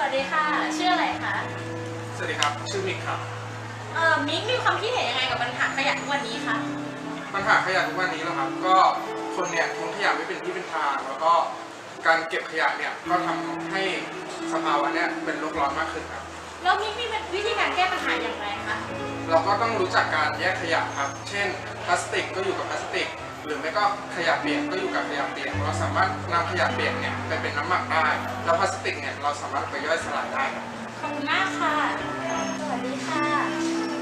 วัสดีค่ะ ชื่ออะไรคะ สวัสดีครับ ชื่อมิกครับ เอ่อ มิกมีความคิดเห็นยังไงกับปัญหาขยะทุกวันนี้คะ ปัญหาขยะทุกวันนี้แล้วครับ ก็คนเนี่ยทิ้งขยะไม่เป็นที่เป็นทาง แล้วก็การเก็บขยะเนี่ยก็ทำให้สภาวะเนี่ยเป็นโลกร้อนมากขึ้นครับ แล้วมิกมีวิธีการแก้ปัญหาอย่างไรคะ เราก็ต้องรู้จักการแยกขยะครับ เช่น พลาสติกก็อยู่กับพลาสติก หรือไม่ก็ขยะเปียกก็อยู่กับขยะเปียกเราสามารถนำขยะเปียกเนี่ยไปเป็นน้ำหมักได้ แล้วพลาสติกเนี่ยเราสามารถไปย่อยสลายได้ ขอบคุณมากค่ะ สวัสดีค่ะ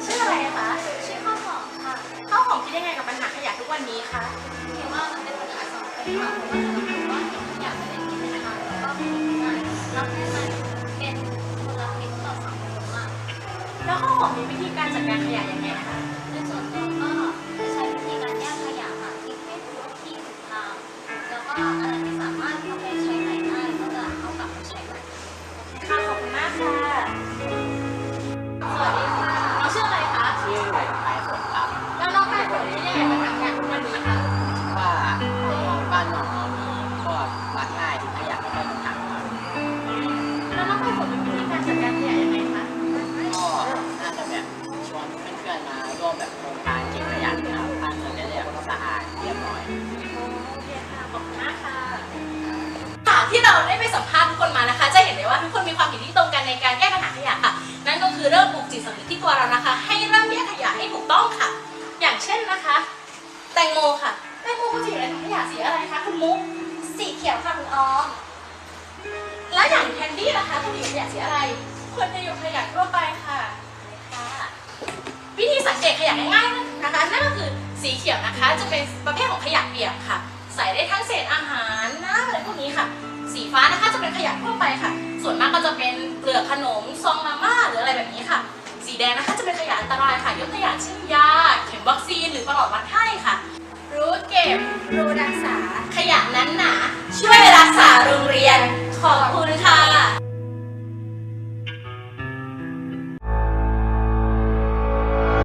ชื่ออะไรคะ ชื่อข้าวหอมค่ะ ข้าวหอมคิดยังไงกับปัญหาขยะทุกวันนี้คะเห็นว่ามันเป็นปัญหาสำคัญค่ะเพราะว่าเรารู้ว่าเห็นอยากไม่ได้กินนะคะแล้วก็เป็นงานรับให้มันเป็นมลพิษต่อสังคมมากแล้วข้าวหอมมีวิธีการจัดการขยะยังไงคะในส่วนตัวก็ เราได้ไปสัมภาษณ์ทุกคนมานะคะ จะเห็นได้ว่าทุกคนมีความเห็นที่ตรงกันในการแก้ปัญหาขยะค่ะ นั่นก็คือเริ่มปลูกจิตสำนึกที่ตัวเรานะคะ ให้เริ่มแยกขยะให้ถูกต้องค่ะ อย่างเช่นนะคะ แตงโมค่ะ แตงโมควรจะอยู่ในถังขยะสีอะไรคะคุณมุก สีเขียวค่ะคุณออม แล้วอย่างแคนดี้ล่ะคะควรจะอยู่ขยะสีอะไรควรจะอยู่ขยะทั่วไปค่ะค่ะวิธีสังเกตขยะง่ายๆนะคะนั่นก็คือสีเขียวนะคะ จะเป็นประเภทของขยะเปียกค่ะ ใส่ได้ทั้งเศษอาหารน้ำอะไรพวกนี้ค่ะ ขยะทั่วไปค่ะ ส่วนมากก็จะเป็นเปลือกขนมซองมาม่าหรืออะไรแบบนี้ค่ะ สีแดงนะคะจะเป็นขยะอันตรายค่ะ ยกตัวอย่างเช่นยา เข็มวัคซีนหรือประหลอดวัดไข้ค่ะ รู้เก็บรู้รักษาขยะนั้นหนา